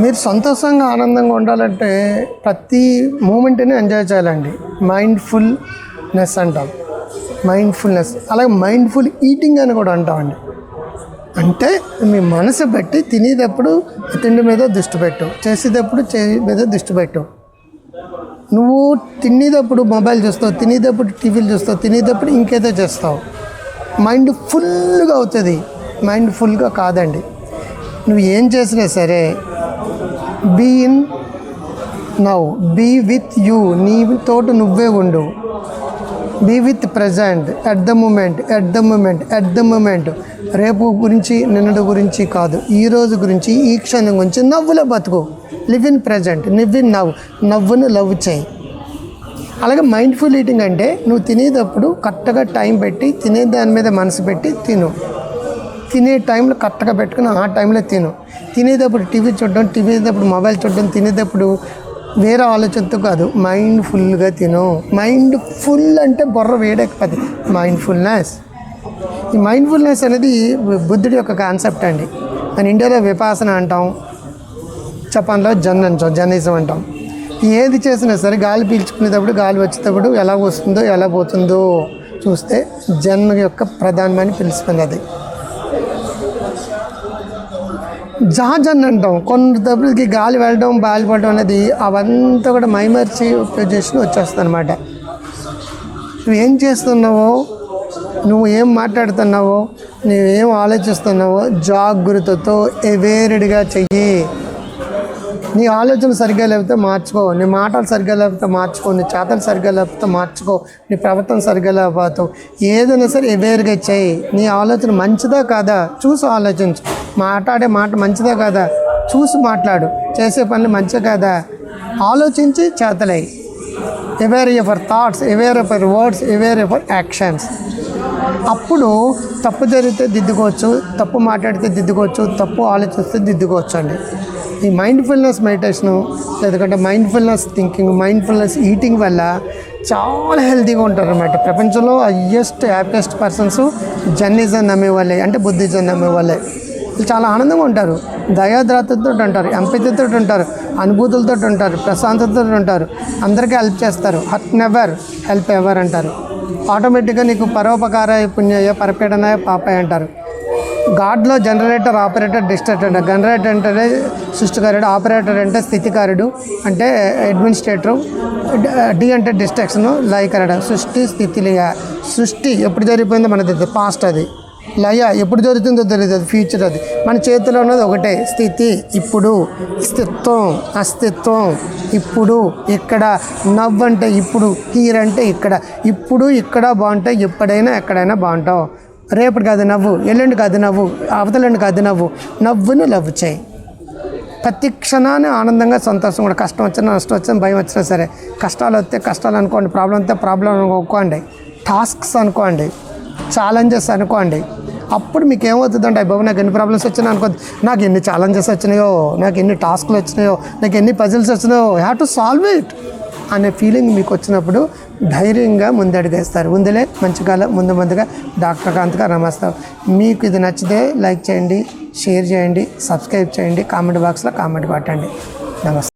మీరు సంతోషంగా ఆనందంగా ఉండాలంటే ప్రతి మూమెంట్ని ఎంజాయ్ చేయాలండి. మైండ్ఫుల్నెస్ అంటాం. మైండ్ఫుల్నెస్. అలాగే మైండ్ఫుల్ ఈటింగ్ అని కూడా అంటామండి. అంటే మీ మనసు పెట్టి తినేటప్పుడు తిండి మీద దృష్టి పెట్టు. చేసేటప్పుడు చే మీద దృష్టి పెట్టు. నువ్వు తినేటప్పుడు మొబైల్ చూస్తావు తినేటప్పుడు టీవీలు చూస్తావు తినేటప్పుడు ఇంకేదో చేస్తావు. మైండ్ ఫుల్గా అవుతుంది. మైండ్ ఫుల్గా కాదండి. నువ్వు ఏం చేసినా సరే be in now be with you నీ నువ్వే ఉండు. Be with present at the moment at the moment at the moment రేపు గురించి నిన్నటి గురించి కాదు. ఈ రోజు గురించి ఈ క్షణం గురించి నవ్వులో బతుకు. Live in present live in నవ్వు నవ్వును లవ్ చేయి. అలాగే మైండ్ఫుల్ ఈటింగ్ అంటే నువ్వు తినేటప్పుడు కరెక్ట్గా టైం పెట్టి తినే దాని మీద మనసు పెట్టి తిను. తినే టైంలో కరెక్ట్గా పెట్టుకుని ఆ టైంలో తిను. తినేటప్పుడు టీవీ చూడడం టీవీ చూడేటప్పుడు మొబైల్ చూడడం తినేటప్పుడు వేరే ఆలోచనతో కాదు మైండ్ ఫుల్గా తిను. మైండ్ ఫుల్ అంటే బుర్ర వేడెక్కిపోద్ది. మైండ్ఫుల్నెస్. ఈ మైండ్ఫుల్నెస్ అనేది బుద్ధుడి యొక్క కాన్సెప్ట్ అండి. మన ఇండియాలో విపాసన అంటాం జపాన్లో జన్ అంటాం జర్నలిజం అంటాం. ఏది చేసినా సరే గాలి పీల్చుకునేటప్పుడు గాలి వచ్చేటప్పుడు ఎలా వస్తుందో ఎలా పోతుందో చూస్తే జన్ యొక్క ప్రధానమైన పిలిచిపోయింది జాజ్ అని అంటాం. కొంతసేపటికి గాలి వెళ్ళడం బాలిపడడం అనేది అవంతా కూడా మైమర్చి చేసి వచ్చేస్తుంది అనమాట నువ్వేం చేస్తున్నావో నువ్వు ఏం మాట్లాడుతున్నావో నువ్వేం ఆలోచిస్తున్నావో జాగ్రత్తతో ఎవేరెడ్గా చెయ్యి. నీ ఆలోచన సరిగ్గా లేకపోతే మార్చుకో నీ మాటలు సరిగ్గా లేకపోతే మార్చుకో నీ చేతలు సరిగ్గా లేకపోతే మార్చుకో నీ ప్రవర్తన సరిగ్గా లేకపోతావు. ఏదైనా సరే ఎవేర్గా చేయి. నీ ఆలోచన మంచిదా కాదా? చూసి ఆలోచించు. మాట్లాడే మాట మంచిదా కాదా? చూసి మాట్లాడు. చేసే పనులు మంచిగా కాదా? ఆలోచించి చేతలై. Aware for thoughts aware for words aware for actions అప్పుడు తప్పు జరిగితే దిద్దుకోవచ్చు తప్పు మాట్లాడితే దిద్దుకోవచ్చు తప్పు ఆలోచిస్తే దిద్దుకోవచ్చు అండి. ఈ మైండ్ఫుల్నెస్ మెడిటేషను లేదంటే మైండ్ఫుల్నెస్ థింకింగ్ మైండ్ఫుల్నెస్ ఈటింగ్ వల్ల చాలా హెల్తీగా ఉంటారు అన్నమాట ప్రపంచంలో హయ్యెస్ట్ హ్యాపీయెస్ట్ పర్సన్స్ జర్నిజం నమ్మే వాళ్ళే అంటే బుద్ధిజం నమ్మే వాళ్ళే చాలా ఆనందంగా ఉంటారు. దయాద్రాతతో ఉంటారు ఎంపతితో ఉంటారు అనుభూతులతో ఉంటారు ప్రశాంతతతో ఉంటారు. అందరికీ హెల్ప్ చేస్తారు. హట్ నెవర్ హెల్ప్ ఎవర్ అంటారు. ఆటోమేటిక్గా నీకు పరోపకారాయ పుణ్యాయ పరపీడనాయ పాపాయ అంటారు. గాడ్లో జనరేటర్ ఆపరేటర్ డిస్ట్రక్టర్ జనరేటర్ అంటే సృష్టికారుడు ఆపరేటర్ అంటే స్థితికారుడు అంటే అడ్మినిస్ట్రేటర్ డి అంటే డిస్ట్రక్షన్ లయకరడు సృష్టి స్థితి లయ. సృష్టి ఎప్పుడు జరిగిపోయిందో మనది తెలియదు పాస్ట్ అది. లయ ఎప్పుడు జరుగుతుందో తెలియదు అది ఫ్యూచర్ అది. మన చేతిలో ఉన్నది ఒకటే స్థితి ఇప్పుడు స్థిత్వం అస్తిత్వం ఇప్పుడు ఇక్కడ నవ్వు అంటే ఇప్పుడు హీర్ అంటే ఇక్కడ. ఇప్పుడు ఇక్కడ బాగుంటాయి ఎప్పుడైనా ఎక్కడైనా బాగుంటావు. రేపటి కాదు నవ్వు ఎల్లుండి కాదు నవ్వు అవతలండి కాదు నవ్వు. నవ్వును లవ్ చేయి. ప్రతి క్షణాన్ని ఆనందంగా సంతోషం కూడా కష్టం వచ్చినా నష్టం వచ్చినా భయం వచ్చినా సరే కష్టాలు వస్తే కష్టాలు అనుకోండి ప్రాబ్లం వస్తే ప్రాబ్లం అనుకోండి టాస్క్స్ అనుకోండి ఛాలెంజెస్ అనుకోండి. అప్పుడు మీకు ఏమవుతుందంటే బాబు నాకు ఎన్ని ప్రాబ్లమ్స్ వచ్చినాయి అనుకో నాకు ఎన్ని ఛాలెంజెస్ వచ్చినాయో నాకు ఎన్ని టాస్క్లు వచ్చినాయో నాకు ఎన్ని పజిల్స్ వచ్చినాయో హ్యావ్ టు సాల్వ్ ఇట్ అనే ఫీలింగ్ మీకు వచ్చినప్పుడు ధైర్యంగా ముందడుగేస్తారు. ముందులే మంచిగా ముందు ముందుగా డాక్టర్ కాంత్గా నమస్తాం. మీకు ఇది నచ్చితే లైక్ చేయండి షేర్ చేయండి సబ్స్క్రైబ్ చేయండి కామెంట్ బాక్స్లో కామెంట్ కొట్టండి. నమస్తే.